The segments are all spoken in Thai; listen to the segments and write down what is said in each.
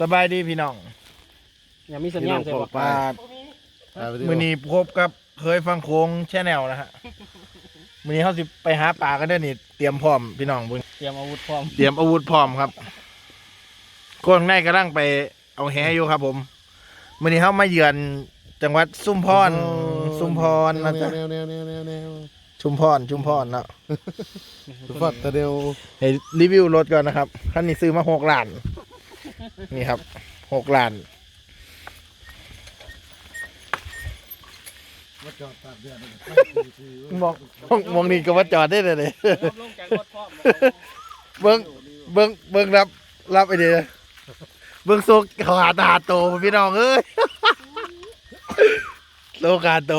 สบายดีพี่น้องอย่ามีสัญญาณใช่ปะปลามือนี้พบกับเคยฟังโค้งแชแนลนะฮะมือนี้เขาสิไปหาปลากันเด้อนี่เตรียมพร้อมพี่น้องเบิ่งเตรียมอาวุธพร้อมเตรียมอาวุธพร้อมครับคนในกำลังไปเอาแหอยู่ครับ ผมมือนี้เขามาเยือนจังหวัดสุมพรสุมพรนะจ๊ะแนวแนวแนวแนวแนวชุมพรชุมพรเนาะฟัดแต่เดียวให้รีวิวรถก่อนนะครับคันนี้ซื้อมาหกล้าน นี่ครับหกล้านมาจอดตากแดดมองมองมองนี่ก็ว่าจอดได้เลยเลยลงจากรถพร้อมเบิ้งเบิ้งเบิ้งรับรับไอเดียเบิ้งโซขาตาโตพี่น้องเอ้ยโลกาโต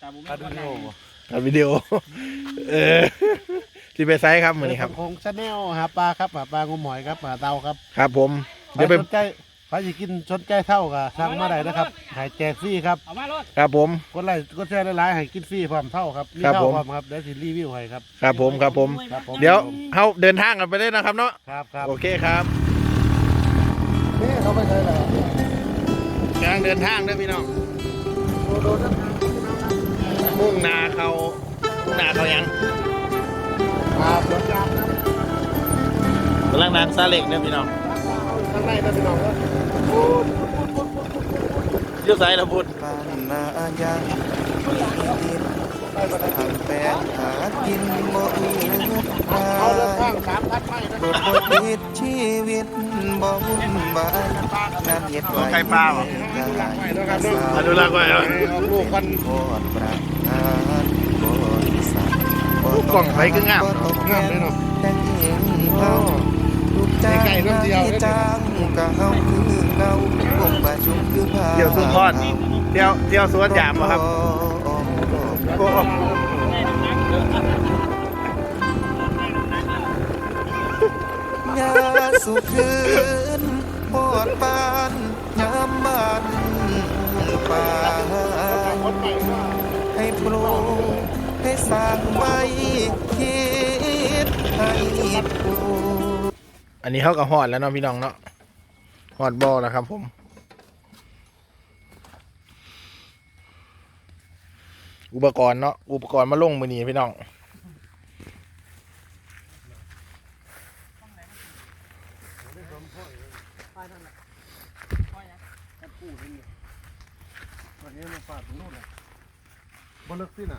ตาบุ้มไม่ได้อัดวิดีโอเออ ที่ไปไซส์ครับมือนี้ครับ ของชาแนลหาปลาครับหาปลางมหอยครับหาเตาครับครับ ผมเดี๋ยวไปสนใจใครจะกินสนใจเท่ากับสั่งมาได้นะครับใหายแจกฟรีครับเอามารถครับผมกดไลค์กดแชร์หลายๆให้กินฟรีพร้อมเท่าครับมีครับเท่าผมพร้อมครับเดี๋ยวสิรีวิวให้ครับครับผมครับผมครับผม เดี๋ยวเขาเดินทางกันไปเลยนะครับเนาะครับครับโอเคครับนี่เขาไปใช่แล้วกำลังเดินทางเด้อพี่น้องมุ่งหนาเขามุ่งหนาเขายัง ครับรถยางนะกำลังนางซาเล็กเด้อพี่น้องข้างในนะพี่น้องครับอยุ่ไสละพุทธบ้านนายังทางแปลหากินบ่อื่นเอาเดินมาทางสามพันไม้นะบทบทิตชีวิตบ่วุ่นวายนั่นเฮ็ดไว้ไก่ปลาบ่กายสาอนุรักษ์ไว้เหรอเอาลูกกัน โคตรประทาน กล่องไฟคืองามบ่งามเลยเนาะแต่งเองเฮาลูกจ้างไก่น้ำเดียวจ้างก็เฮาคือเงาคงประชุมคือพาเที่ยวสุพรเที่ยวเที่ยวสวนยามครับโอ้ยาสุคืนปอดปานยามบ้านป่าให้ปลูก ให้สร้างไว้คิดให้ปูอันนี้เขาก็หอดแล้วเนาะพี่น้องเนาะหอดบอแล้วครับ ผมอุปกรณ์เนาะอุปกรณ์มาลงมือนี้พี่น้องวันนี้มาฝาดตรงนู้นน่ะบนลึกที่หนา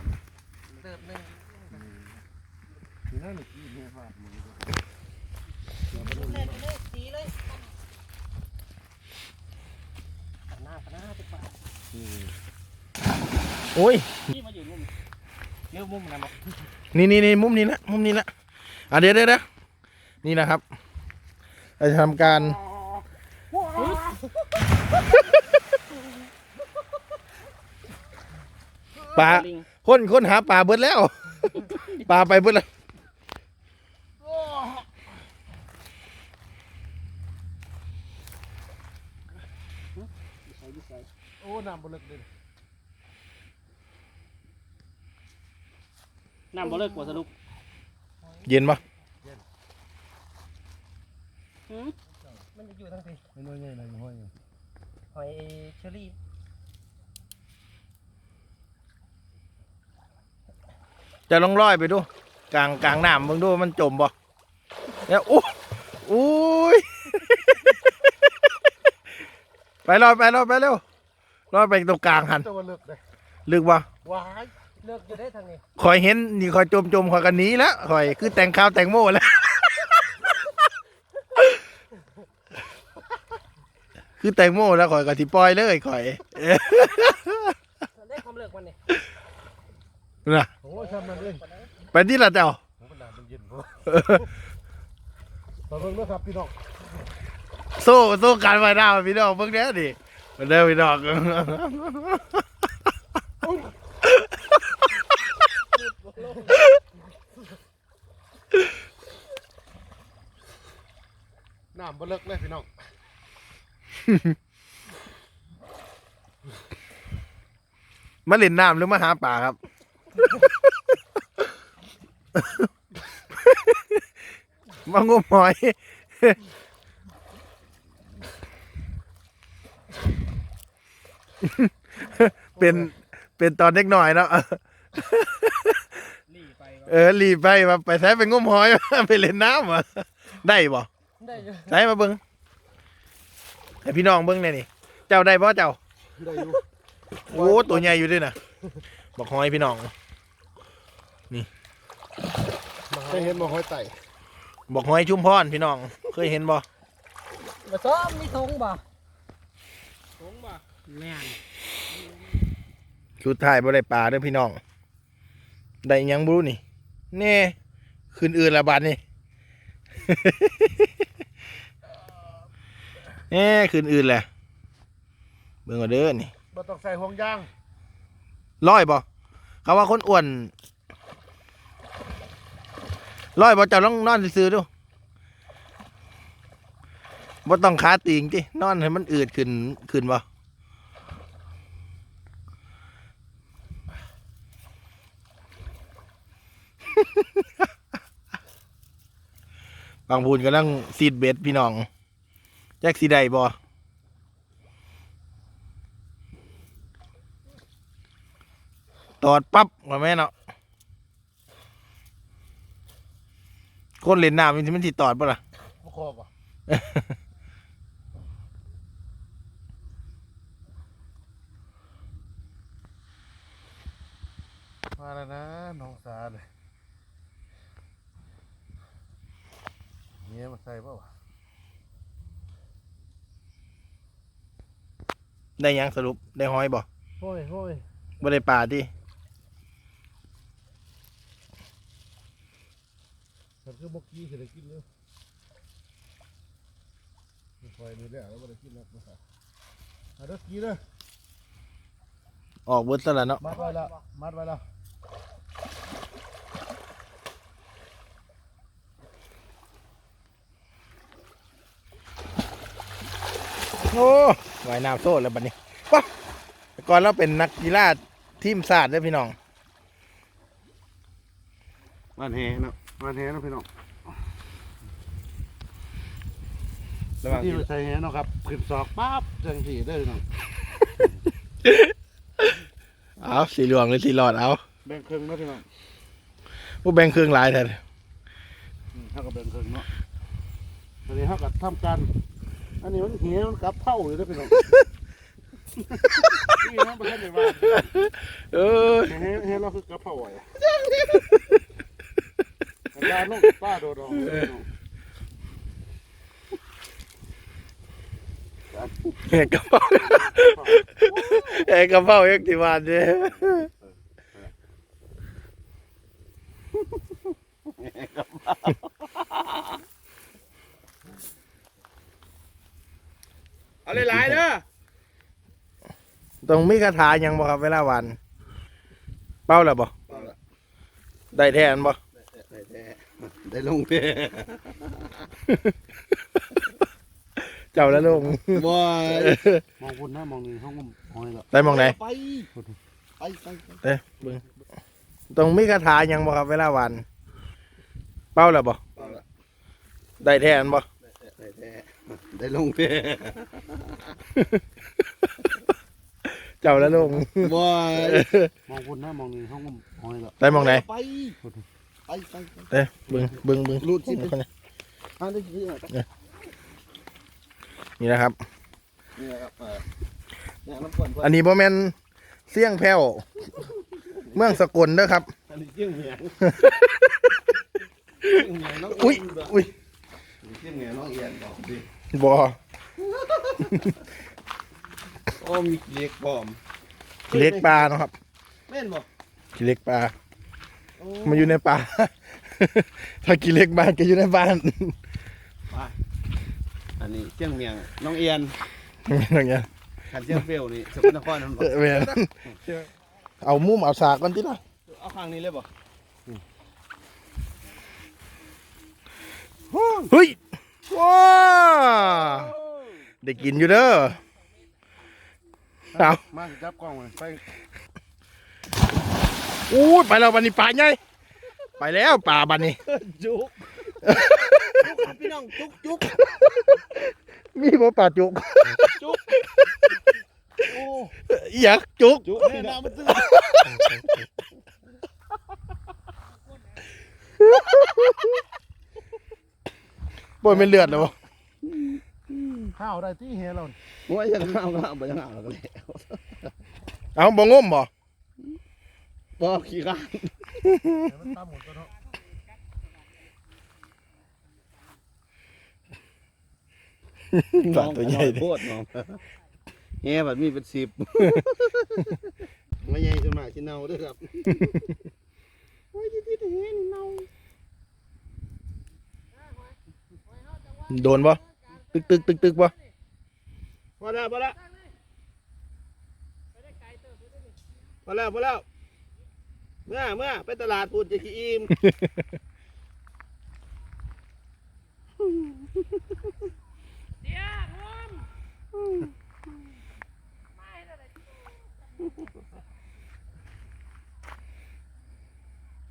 เติบหนึ่งที่นั่นนี่ที่เนี่ยฝาดมือหน้าหน้าติดปากโอ้ยนี่มาอยู่มุมเลี้ยวมุมนะมั้งนี่นี่นี่มุมนี้ละมุมนี้ละอะเดี๋ยวเดี๋ยวนี่นะครับเราจะทำการปลา คนคนหาปลาเบิดแล้วปลาไปเบิดแล้วโอ้น้ำบนลึกเลยน้ำบ่เลิกกว่าสรุปเย็นปะมันจะอยู่ทั้งทีไม่น้อยใหญ่เลยห้อยอยู่หอยเชอรี่ จะลองร้อยไปดูกลางกลางน้ำมึงดูมันจมบ่เนี่ยอู้อุ้ยไปลอยไปลอยไปเร็วลอยไปตรงกลางหันตัวลึกเลยลึกบ่ว้ายเลิกอยู่ได้ทางนี้คอยเห็นนี่คอยจมจมคอยกันหนี้แล้วคอยคือแต่งข้าวแต่งโม่แล้วคือแต่งโม่แล้วคอยกับที่ปล่อยเลยคอย ได้ความเลิกมันนี่ นะ โอ้ยทำนั่นเอง ไปที่ละเจ้าผมก็ด่ามันเย็นพอตอนเพิ่งนะครับพี่น้องโซ่โซ่การไฟดาวพี่น้องเพิ่งเนี้ยดิมาเด้อพี่น้องน้ำบนลึกเลยพี่น้องมาเล่นน้ำหรือมาหาป่าครับ มางมหอย เป็นเป็นตอนเด็กหน่อยเนาะรีไปเออรีบไปมาไปแท้ไปงมหอยไปเล่นน้ำวะได้บ่ได้อยู่ใส่มาเบิ้งให้พี่น้องเบิ้งหน่อยนี่เจ้าได้บ่เจ้าได้อยู่โอ้ตัวใหญ่อยู่ด้วยนะบอกหอยพี่น้อง เคยเห็นบ่ห้อยไต่บอกหอยชุมพรพี่น้อง เคยเห็นบ่มาซ้อมมีทงบ่ทงบ่แม่นชุดท้ายบ่ได้ปลาเด้อพี่น้อง ได้หยังบรู้นี่แน่คืนอื่นละบาดนี่ แน่คืนอื่นแหละเบิ่งเอาเด้อนี่บ่ต้องใส่ห่วงยางร้อยบ่เขาว่าคนอ้วน ร้อยบ่เจ้าลองนอนซื่อดูบ่ต้องขาติงตินอนให้มันอืดขึ้นขึ้นบ่บางพูนกำลังซีดเบ็ดพี่น้องแจ็คสีได้บ่ตอดปั๊บว่าแม่เนาะ คนเล่นน้ำมันสิมันสิตอดป่ะล่ะบ่ครบอะมาแล้วนะน้องสาเลยเมียมาใส่เปล่าวะได้หยังสรุปได้หอยบ่โอ้ยโอ้ยบ่ได้ปลาที่ ฉันคือบกี้จะได้กินเลยไม่ค่อยนี่แหละแล้วบ่ได้กินแล้วนะครับเอาเด้อกี้เลยออกเบิดซะแล้วเนาะมัดไว้แล้วมัดไว้แล้วโอ้ว่ายน้ำโซ่แล้วบัดนี้ว้าแต่ก่อนเราเป็นนักกีฬาทีมชาติเด้อพี่น้องมันแหเนาะ มันแหเนาะพี่น้องระหว่างที่ที่ไปใส่แหเนาะครับขึ้นศอกปั๊บจังสีได้อพี่น้องเอาสีเหลืองหรือสีหลอดเอาแบ่งครึ่งเนาะพี่น้องผู้แบ่งเครื่องหลายแท้อืมเท่ากับแบ่งครึ่งเนาะอันนี้เท่ากับทำการอันนี้มันเหี้ยมันกลับเท่าเลยนะพี่น้อง นี่นะประเทศไหนว่าเออเฮ้เฮ้เราคือกระเพราไว้ อาจารย์ลูกป้าโดดออกเลยน้องแหกกระเป๋าแหกกระเป๋าเอกติบาทเนี่ยเอาหลายๆเด้อต้องมีคาถาหยังบ่ครับเวลาหวัน เป้าแล้วบ่ได้แทนบ่ได้ ลงเต้เจ้าแล้วลงบอยมองคุณนะมองนี่ห้องหอยละได้มองไหนไปไปไปเอ้ยเบิ่งต้องมีคาถาหยังบ่ครับเวลาหวัน เป้าแล้วบ่ได้แทนบ่ได้ลงเต้เจ้าแล้วลงบอยมองคุณนะมองนี่ห้องหอยละได้มองไหนไป ไปไปเอ้ยเบิ่งเบิ่งเบิ่งรูดสิคนนี้อันนี้คืออะไรนี่นะครับ นี่ครับเออเนี่ยน้ำก่อนอันนี้บ่แม่นเสี่ยงแพ้วเมืองสกลเด้อครับ อันนี้เจียงเหมียงเจียงเหมียงน้องอุ้ยอุ้ยเจียงเหมียงน้องเอียนบอกดิบ่โอ้มีเล็กปลอมขี้เล็กปลาเนาะครับแม่นบอกขี้เล็กปลา มาอยู่ในป่า ถ้าขี้เล็กบ้านก็อยู่ในบ้านอันนี้เจียงเหมียงน้องเอียนอย่างเงี้ยขันเจียงเปรี้ยวนี่สกลนครนั่นบอกเว้ยเอามุมเอาสากก่อนติล่ะเอาข้างนี้เลยบอกเฮ้ยว้าได้กินอยู่เด้อเอามาจับกล้องไว้ไป อู้ยไปแล้วบันนี้ปลาใหญ่ไปแล้วปลาบันนี้จุกจุกครับพี่น้องจุกจุกมีบ่ปลาจุกโอ้อยากจุกจุกแม่น้ำมันตื้อบ่เป็นเลือดแล้วบ่ข้าวได้ที่เฮเราว่าจะเอาก็เอาไปยังเอาแล้วก็แล้วเอาบ่งมบ่ บ่ขี้ข้านมันตามหมดแล้วเนาะปลาตัวใหญ่โคตรน้องแง่แบบมีเป็นสิบไม่ใหญ่จนมากที่เน่าด้วยครับโอ้ยที่ที่เห็นเน่าโดนบ่ตึกตึกตึกตึกบ่พอแล้วพอแล้วพอแล้วพอแล้ว เมื่อเมื่อไปตลาดพูดจะขี้อิ่ม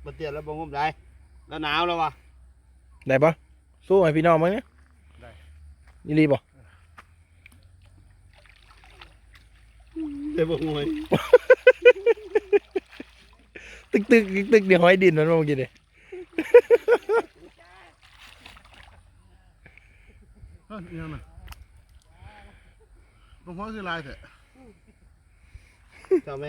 มาเตียนแล้วบงงมได้แล้วหนาวแล้ววะได้บ่สู้ให้พี่น้องมั้งเนี่ยนี่รีบ่เดี๋ยวบงงวย ตึกตึกตึกตึกเดี๋ยวหอยดินมันบ่เมื่อกี้นี่เฮ้ยยังน่ะหลวงพ่อคือลายเถอะชอบไหม